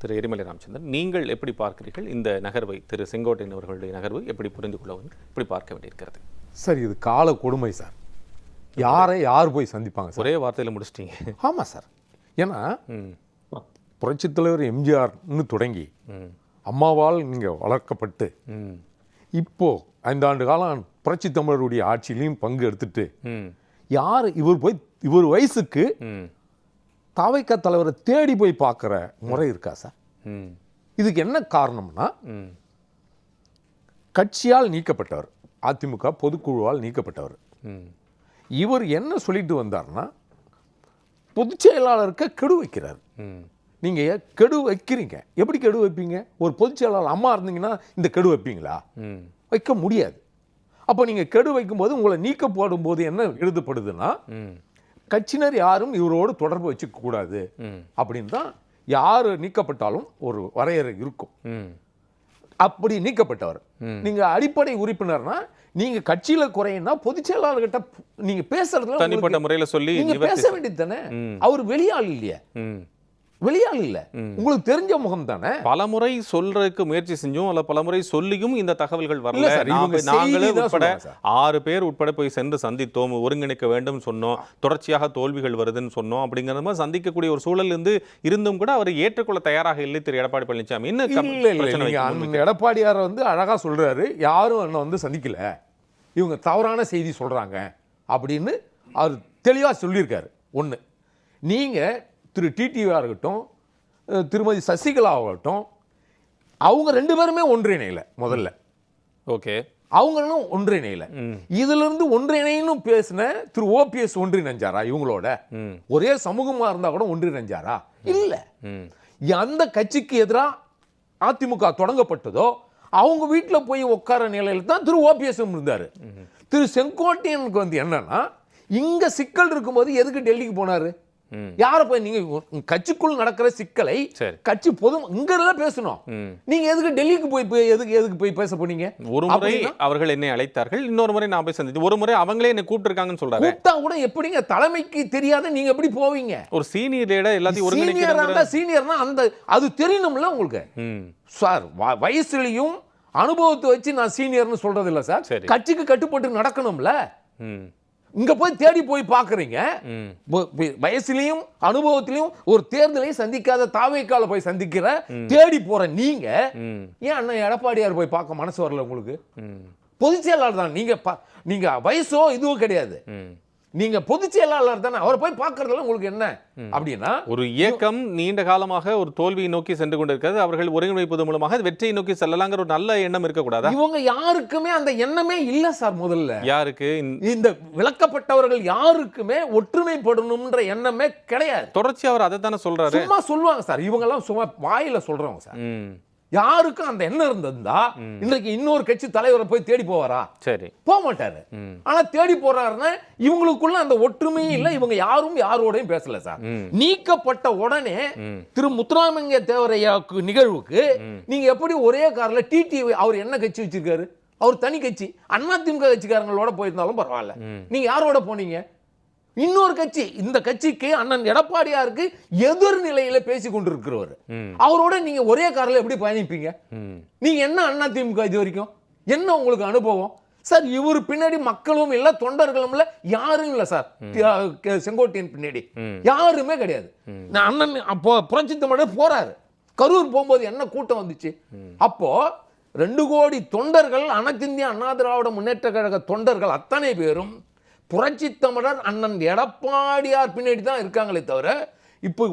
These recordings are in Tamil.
திரு எரிமலை ராமச்சந்திரன் நீங்கள் எப்படி பார்க்கிறீர்கள்? இந்த நகர்வை திரு செங்கோட்டையன் அவர்களுடைய நகர்வு எப்படி புரிந்து கொள்ள வேண்டும் எப்படி பார்க்க வேண்டியிருக்கிறது. சார் இது கால கொடுமை சார். யாரை யார் போய் சந்திப்பாங்க சார்? ஒரே வார்த்தையில முடிச்சிட்டீங்க. ஆமாம் சார். ஏன்னா ம். புரட்சித் தலைவர் எம்ஜிஆர்னு தொடங்கி ம். அம்மாவால் நீங்கள் வளர்க்கப்பட்டு ம். இப்போ ஐந்தாண்டு காலம் புரட்சி தமிழருடைய ஆட்சியிலையும் பங்கு எடுத்துட்டு ம். யார் இவர் போய் இவர் வயசுக்கு ம். தவைக்க தலைவரை தேடி போய் பார்க்குற முறை இருக்கா சார்? ம். இதுக்கு என்ன காரணம்னா கட்சியால் நீக்கப்பட்டவர் அதிமுக பொதுக்குழுவால் நீக்கப்பட்டவர். ம். இவர் என்ன சொல்லிட்டு வந்தார்னா பொதுச் செயலாளருக்கு கெடு வைக்கிறார். ம். நீங்கள் கெடு வைக்கிறீங்க. எப்படி கெடு வைப்பீங்க? ஒரு பொதுச் செயலாளர் அம்மா இருந்தீங்கன்னா இந்த கெடு வைப்பீங்களா? ம். வைக்க முடியாது. அப்போ நீங்கள் கெடு வைக்கும்போது உங்களை நீக்கப்படும் போது என்ன எழுதப்படுதுன்னா ம். கட்சியினர் யாரும் இவரோடு தொடர்பு வச்சுக்க கூடாது. ம். அப்படின்னு தான் யார் நீக்கப்பட்டாலும் ஒரு வரையறை இருக்கும். அப்படி நீக்கப்பட்டவர். நீங்க அடிப்படை உறுப்பினர்னா நீங்க கட்சியில குறையினா பொதுச் செயலாளர்கிட்ட நீங்க பேசுறதுல தனிப்பட்ட முறையில சொல்லி நீங்க பேச வேண்டியது தானே. அவர் வெளியாள் இல்லையா. வெளியாள் இல்ல. உங்களுக்கு தெரிஞ்ச முகம் தானே? பலமுறை சொல்றதுக்கு முயற்சி செஞ்சும் அல்ல பலமுறை சொல்லியும் இந்த தகவல்கள் வரல. நாங்களே உட்பட. ஆறு பேர் உட்பட போய் சென்று சந்தித்தோம் ஒருங்கிணைக்க வேண்டும் சொன்னோம் தொடர்ச்சியாக தோல்விகள் வருதுன்னு சொன்னோம் அப்படிங்கிற மாதிரி சந்திக்கக்கூடிய ஒரு சூழல் இருந்து இருந்தும் கூட அவர் ஏற்றுக்கொள்ள தயாராக இல்லை திரு எடப்பாடி பழனிசாமி. அந்த எடப்பாடியார் வந்து அழகா சொல்றாரு. யாரும் என்ன வந்து சந்திக்கல. இவங்க தவறான செய்தி சொல்றாங்க அப்படின்னு அவர் தெளிவா சொல்லியிருக்காரு. ஒண்ணு நீங்க திரு டிடிவியா இருக்கட்டும் திருமதி சசிகலா ஆகட்டும் அவங்க ரெண்டு பேருமே ஒன்றிணையில முதல்ல. ஓகே. அவங்களும் ஒன்றிணையில. ம். இதுல இருந்து ஒன்றிணைன்னு பேசின திரு ஓபிஎஸ் ஒன்றிணைஞ்சாரா இவங்களோட? ஒரே சமூகமா இருந்தா கூட ஒன்றிணைஞ்சாரா? இல்ல. அந்த கட்சிக்கு எதிரா அதிமுக தொடங்கப்பட்டதோ அவங்க வீட்டுல போய் உட்கார நிலையில தான் திரு ஓபிஎஸ் இருந்தாரு. திரு செங்கோட்டையனுக்கு வந்து என்னன்னா இங்க சிக்கல் இருக்கும்போது எதுக்கு டெல்லிக்கு போனாரு. யாரை போய் நீங்க கட்சிக்குள் நடக்கிற சிக்கலை. கட்சி பொது இங்க எல்லாம் பேசணும். நீங்க எதுக்கு டெல்லிக்கு போய் போய் எதுக்கு எதுக்கு போய் பேச போனீங்க? ஒரு முறை? அவர்கள் என்னை அழைத்தார்கள். இன்னொரு முறை நான் போய் சந்தித்து ஒரு முறை அவங்களே என்னை கூப்பிட்டுருக்காங்கன்னு சொல்றாரு கூப்பிட்டா கூட எப்படிங்க? தலைமைக்கு தெரியாத நீங்க எப்படி போவீங்க? ஒரு சீனியர் லீடர் எல்லாத்தையும் சீனியரா ஒருங்கிணைக்கிற இருந்தா சீனியர்னா அந்த அது தெரியணும்ல உங்களுக்கு? சார் வயசுலயும் அனுபவத்தை வச்சு நான் சீனியர்னு சொல்றது இல்ல சார். கட்சிக்கு கட்டுப்பட்டு நடக்கணும்ல? இங்க போய் தேடி போய் வ- வயசுலயும் அனுபவத்திலையும் ஒரு தேர்தலையும் சந்திக்காத தாவேக்கால போய் சந்திக்கிற தேடி போற நீங்க ஏன் அண்ணன் எடப்பாடியார் போய் பார்க்க மனசு வரல உங்களுக்கு? பொதுச் செயலாளர் தான். நீங்க நீங்க வயசோ இதுவும் கிடையாது. நீங்க பொதுச் செயலாளர் தானே அவரை போய் பார்க்கறதுல உங்களுக்கு என்ன? அப்படின்னா ஒரு இயக்கம் நீண்ட காலமாக ஒரு தோல்வியை நோக்கி சென்று கொண்டிருக்கிறது. அவர்கள் ஒருங்கிணைப்பது மூலமாக வெற்றியை நோக்கி செல்லலாங்கிற ஒரு நல்ல எண்ணம் இருக்கக்கூடாதா? இவங்க யாருக்குமே அந்த எண்ணமே இல்ல சார் முதல்ல. யாருக்கு? இந்த- விளக்கப்பட்டவர்கள் யாருக்குமே ஒற்றுமைப்படணும்ன்ற எண்ணமே கிடையாது. தொடர்ச்சி அவர் அதை தானே சொல்றாரு. சும்மா சொல்லுவாங்க சார். இவங்க எல்லாம் சும்மா வாயில சொல்றவங்க சார். யாருக்கும் அந்த எண்ணம் இருந்திருந்தா இன்னைக்கு இன்னொரு கட்சி தலைவரை போய் தேடி போவாரா? சரி. போக மாட்டாரு. ஆனா தேடி போறாருன்னா இவங்களுக்குள்ள அந்த ஒற்றுமையும் இல்ல. இவங்க யாரும் யாரோடையும் பேசல சார். நீக்கப்பட்ட உடனே. திரு முத்துராமலிங்க தேவரையாக்கு நிகழ்வுக்கு நீங்க எப்படி ஒரே கார்ல டிடி அவர் என்ன கட்சி வச்சிருக்காரு? அவர் தனி கட்சி. அதிமுக கட்சிக்காரங்களோட போயிருந்தாலும் பரவாயில்ல. நீங்க யாரோட போனீங்க? இன்னொரு கட்சி இந்த கட்சிக்கு அண்ணன் எடப்பாடியாருக்கு எதிர் நிலையில பேசி கொண்டிருக்கிறவர். அவரோட நீங்க ஒரே கார்ல எப்படி பயணிப்பீங்க? நீங்க என்ன அண்ணா திமுக இது வரைக்கும்? என்ன உங்களுக்கு அனுபவம்? சார் இவர் பின்னாடி மக்களும் இல்ல தொண்டர்களும் இல்ல யாரும் இல்ல சார். செங்கோட்டையன் பின்னாடி. யாருமே கிடையாது. நான் அண்ணன் அப்போ புரட்சி தமிழர் போறாரு. கரூர் போகும்போது என்ன கூட்டம் வந்துச்சு? அப்போ ரெண்டு கோடி தொண்டர்கள் அனைத்திந்திய அண்ணா திராவிட முன்னேற்ற கழக தொண்டர்கள் அத்தனை பேரும் புரட்சி தமிழர் அண்ணன் எடப்பாடியார் பின்னாடி தான் இருக்காங்களே தவிர இப்போ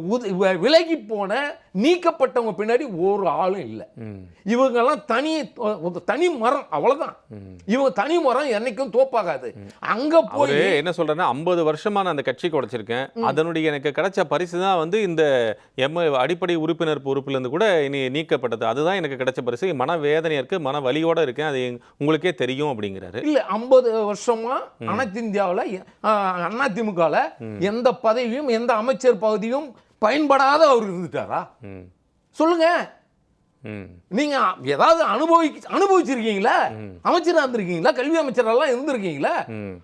விலகி போன நீக்கப்பட்டவங்க பின்னாடி ஒரு ஆளும் இல்லை. இவங்கெல்லாம் தனி தனி மரம் அவ்வளவுதான். இவங்க தனி மரம் என்னைக்கும் தோப்பாகாது. அங்க போய் என்ன சொல்றேன்னா ஐம்பது வருஷமா நான் அந்த கட்சிக்கு உடைச்சிருக்கேன். அதனுடைய எனக்கு கிடைச்ச பரிசு தான் வந்து இந்த எம் அடிப்படை உறுப்பினர் பொறுப்புல இருந்து கூட இனி நீக்கப்பட்டது. அதுதான் எனக்கு கிடைச்ச பரிசு. மன வேதனையா இருக்கு மன வலியோட இருக்கேன். அது உங்களுக்கே தெரியும் அப்படிங்கிறாரு. இல்ல ஐம்பது வருஷமா அனைத்து இந்தியாவில் அதிமுகவில் எந்த பதவியும் எந்த அமைச்சர் பதவியும் பயன்படாத அவர் இருந்துட்டாரா? சொல்லுங்க. நீங்க ஏதாவது அனுபவி அனுபவிச்சிருக்கீங்களா? அமைச்சரா இருந்திருக்கீங்களா? கல்வி அமைச்சரெல்லாம் இருந்திருக்கீங்களா?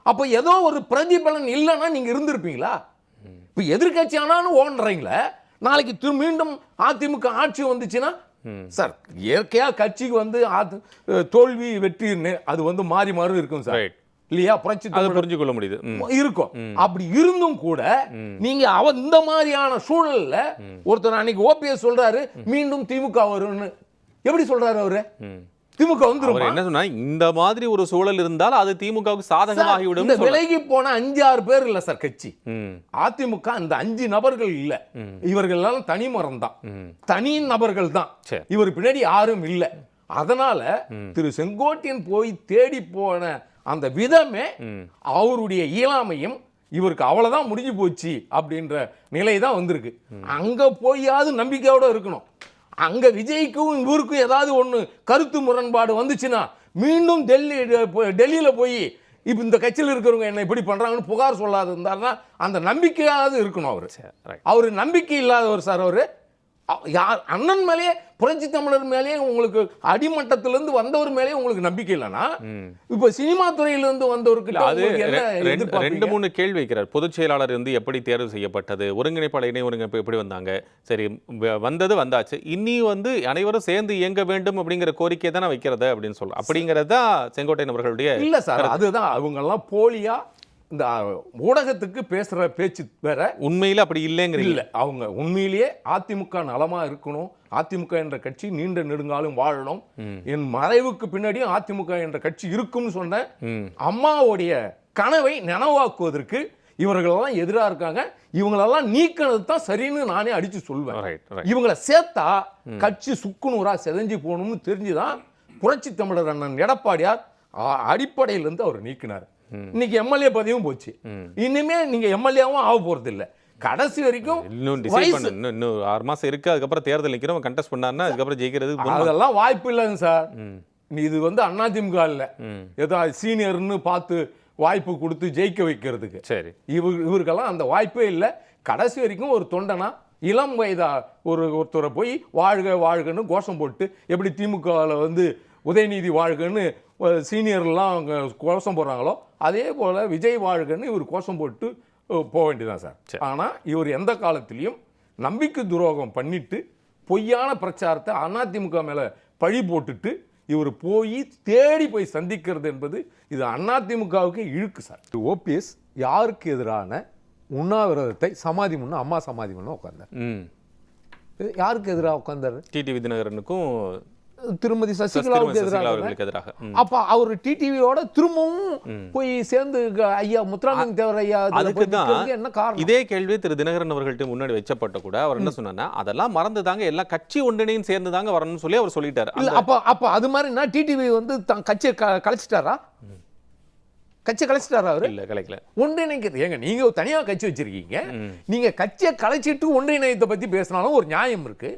அப்ப ஏதோ ஒரு பிரதிபலன் இல்லைன்னா நீங்க இருந்திருப்பீங்களா? இப்ப எதிர்கட்சி ஆனாலும் ஓடுறீங்களே. நாளைக்கு திரு மீண்டும் அதிமுக ஆட்சி வந்துச்சுன்னா சார் இயற்கையா கட்சிக்கு வந்து தோல்வி வெற்றி அது வந்து மாறி மாறி இருக்கும் சார். இல்லையா? புரட்சி அதை தமிழர் புரிஞ்சு கொள்ள முடியுது. இருக்கும். அப்படி இருந்தும் கூட நீங்க அவ இந்த மாதிரியான சூழல்ல ஒருத்தர் அன்னைக்கு ஓபிஎஸ் சொல்றாரு மீண்டும் திமுக வரும்னு. எப்படி சொல்றாரு அவரு. திமுக வந்துருமா? என்ன சொன்னா இந்த மாதிரி ஒரு சூழல் இருந்தால் அது திமுகவுக்கு சாதகமாகிவிடும் இந்த விலகி போன அஞ்சு ஆறு பேர் இல்ல சார் கட்சி. அதிமுக அந்த அஞ்சு நபர்கள் இல்ல. இவர்கள் எல்லாம் தனி மரம் தான். தனி நபர்கள் தான். இவர் பின்னாடி யாரும் இல்ல. அதனால திரு செங்கோட்டையன் போய் தேடி போன அந்த விதமே அவருடைய இயலாமையும் இவருக்கு அவ்வளவுதான் முடிஞ்சு போச்சு அப்படின்ற நிலை தான் வந்திருக்கு அங்க போயாவது நம்பிக்கையோட இருக்கணும். அங்க விஜய்க்கும் இவருக்கும் ஏதாவது ஒண்ணு கருத்து முரண்பாடு வந்துச்சுன்னா மீண்டும் டெல்லி டெல்லியில போய் இப்போ இந்த கட்சியில் இருக்கிறவங்க என்ன இப்படி பண்றாங்கன்னு புகார் சொல்லாது இருந்தாருன்னா அந்த நம்பிக்கையாவது இருக்கணும் அவர். அவர் நம்பிக்கை இல்லாதவர் சார் அவரு. யார் அண்ணன் மேலேயே புரட்சி தமிழர் மேலேயே உங்களுக்கு அடிமட்டத்திலிருந்து வந்தவர் மேலேயே உங்களுக்கு நம்பிக்கை இல்லைன்னா இப்போ சினிமா துறையிலிருந்து வந்தவருக்கு அது ரெண்டு- மூணு கேள்வி வைக்கிறார். பொதுச் செயலாளர் வந்து எப்படி தேர்வு செய்யப்பட்டது ஒருங்கிணைப்பாளர் இணை ஒருங்கிணைப்பு எப்படி வந்தாங்க? சரி வந்தது வந்தாச்சு. இனி வந்து அனைவரும் சேர்ந்து இயங்க வேண்டும் அப்படிங்கிற கோரிக்கை தானே வைக்கிறது அப்படின்னு சொல்ல அப்படிங்கிறது செங்கோட்டையன் அவர்களுடைய இல்ல சார் அதுதான். அவங்க எல்லாம் போலியா இந்த ஊடகத்துக்கு பேசுற பேச்சு வேற. உண்மையில அப்படி இல்லைங்கிறீங்க. இல்ல அவங்க உண்மையிலேயே அதிமுக நலமா இருக்கணும். அதிமுக என்ற கட்சி நீண்ட நெடுங்காலம் வாழணும். என் மறைவுக்கு பின்னாடியும் அதிமுக என்ற கட்சி இருக்கும்னு சொன்ன ம். அம்மாவுடைய கனவை நனவாக்குவதற்கு இவர்களெல்லாம் எதிரா இருக்காங்க. இவங்களெல்லாம் நீக்கினது தான் சரின்னு நானே அடிச்சு சொல்வேன். இவங்கள சேர்த்தா கட்சி சுக்குநூறா செதஞ்சு போகணும்னு தெரிஞ்சுதான் புரட்சி தமிழர் அண்ணன் எடப்பாடியார் அடிப்படையிலிருந்து அவர் நீக்கினார். இன்னைக்கு எம்எல்ஏ பதவியும் போச்சு. இனிமே நீங்க எம்எல்ஏவும் ஆக போறது இல்ல கடைசி வரைக்கும் இன்னும் டிசைட் பண்ண. இன்னும் ஆறு மாசம் இருக்கு அதுக்கப்புறம் தேர்தல் நிக்கிறோம் கண்டெஸ்ட் பண்ணாருன்னா அதுக்கப்புறம் ஜெயிக்கிறதுக்கு பொறுமை. அதெல்லாம் வாய்ப்பு இல்லைங்க சார். நீ இது வந்து அதிமுக இல்ல. ஏதோ சீனியர்னு பார்த்து வாய்ப்பு கொடுத்து ஜெயிக்க வைக்கிறதுக்கு. சரி. இவர் இவருக்கெல்லாம் அந்த வாய்ப்பே இல்லை. கடைசி வரைக்கும் ஒரு தொண்டனா இளம் வயதா ஒரு ஒருத்தரை போய் வாழ்க வாழ்கன்னு கோஷம் போட்டு எப்படி திமுகவில் வந்து உதயநிதி வாழ்கன்னு சீனியர்லாம் அவங்க கோஷம் போடுறாங்களோ அதே போல் விஜய் வாழ்கன்னு இவர் கோஷம் போட்டு போக வேண்டியதான் சார். ஆனால் இவர் எந்த காலத்திலையும் நம்பிக்கை துரோகம் பண்ணிட்டு பொய்யான பிரச்சாரத்தை அதிமுக மேலே பழி போட்டுட்டு இவர் போய் தேடி போய் சந்திக்கிறது என்பது இது அதிமுகவுக்கு இழுக்கு சார். ஓபிஎஸ் யாருக்கு எதிரான உண்ணாவிரதத்தை சமாதி முன்ன அம்மா சமாதி முன்ன உட்கார்ந்தார் ம். யாருக்கு எதிராக உட்கார்ந்தார் டிடி விதிநகரனுக்கும் திருமதி சசிகலாவுக்கு சசிகலா எதிராக எதிராக. அப்ப அவர் டிடிவியோட திரும்பவும் போய் சேர்ந்து ஐயா முத்துராமலிங்க தேவர் ஐயா அதுக்கு தான் என்ன காரணம்? இதே கேள்வி திரு தினகரன் அவர்கள்ட்ட முன்னாடி வச்சப்பட்ட கூட அவர் என்ன சொன்னார்னா அதெல்லாம் மறந்து தாங்க எல்லாம் கட்சி ஒன்றிணையும் சேர்ந்து தாங்க வரணும்னு சொல்லி அவர் சொல்லிட்டாரு. இல்ல அப்ப அப்ப அது மாதிரினா டிடிவி வந்து தன் கட்சியை கலைச்சிட்டாரா? கட்சியை கலைச்சிட்டாரா அவரு? இல்ல கலைக்கல. ஒன்றிணைக்கிறது. ஏங்க நீங்க தனியா கட்சி வச்சிருக்கீங்க. நீங்க கட்சியை கலைச்சிட்டு ஒன்றிணையத்தை பத்தி பேசினாலும் ஒரு நியாயம் இருக்கு.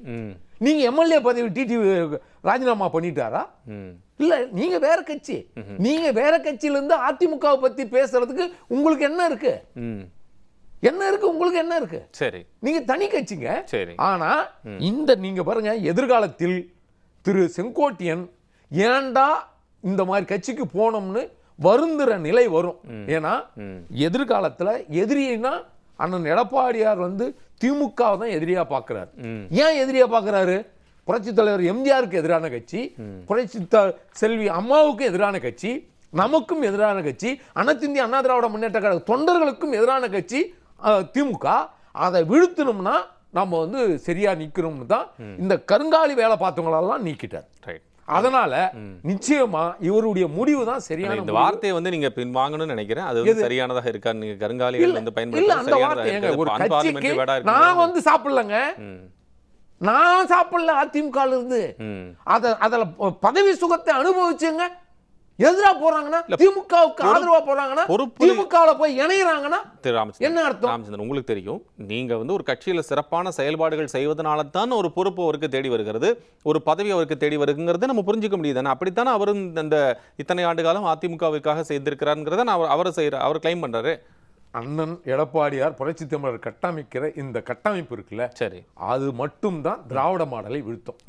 நீங்க எம்எல்ஏ பதவி டிடிவி ராஜினாமா பண்ணிட்டாரா? இல்ல நீங்க வேற கட்சி. நீங்க வேற கட்சியில இருந்து அதிமுகவை பத்தி பேசுறதுக்கு உங்களுக்கு என்ன இருக்கு? என்ன இருக்கு? உங்களுக்கு என்ன இருக்கு? சரி. நீங்க தனி கட்சிங்க. சரி. ஆனா இந்த நீங்க பாருங்க எதிர்காலத்தில் திரு செங்கோட்டியன் ஏன்டா இந்த மாதிரி கட்சிக்கு போனோம்னு வருந்துற நிலை வரும். ஏன்னா எதிர்காலத்துல எதிரினா அண்ணன் எடப்பாடியார் வந்து திமுக தான் எதிரியா பார்க்கிறார். ஏன் எதிரியா பார்க்கறாரு புரட்சி தலைவர் எம்ஜிஆருக்கு எதிரான கட்சி புரட்சி செல்வி அம்மாவுக்கும் எதிரான கட்சி நமக்கும் எதிரான கட்சி அனைத்து இந்திய அண்ணா திராவிட முன்னேற்ற கழக தொண்டர்களுக்கும் எதிரான கட்சி திமுக. அதை வீழ்த்தணும்னா நம்ம வந்து சரியா நிக்கணும்னு தான் இந்த கருங்காலி வேலை பார்த்தவங்களெல்லாம் நீக்கிட்டார். ரைட் அதனால நிச்சயமா இவருடைய முடிவு தான் சரியான இந்த. வார்த்தையை வந்து நீங்க பின் வாங்கணும்னு நினைக்கிறேன். அது வந்து சரியானதாக இருக்கா நீங்க கருங்காலிகள் வந்து பயன்படுத்த கட்சிக்கு நான் வந்து சாப்பிடலங்க. நான் சாப்பிடல அதிமுக ல இருந்து அத அதுல பதவி சுகத்தை அனுபவிச்சுங்க. எதிரா போறாங்கன்னா திமுகவுக்கு ஆதரவா போறாங்கன்னா திமுகவுல போய் இணையறாங்கன்னா என்ன அர்த்தம்? ராமச்சந்திரன் உங்களுக்கு தெரியும். நீங்க வந்து ஒரு கட்சியில சிறப்பான செயல்பாடுகள் செய்வதனால தான் ஒரு பொறுப்பு அவருக்கு தேடி வருகிறது. ஒரு பதவி அவருக்கு தேடி வருங்கிறத நம்ம புரிஞ்சுக்க முடியுது அப்படித்தானே அவரும் அந்த இத்தனை ஆண்டு காலம் அதிமுகவிற்காக செய்திருக்கிறாருங்கிறத அவர் அவர் செய்யற அவர் கிளைம் பண்றாரு. அண்ணன் எடப்பாடியார் புரட்சி தமிழர் கட்டமைக்கிற இந்த கட்டமைப்பு இருக்குல்ல சரி. அது மட்டும்தான் திராவிட மாடலை வீழ்த்தும்.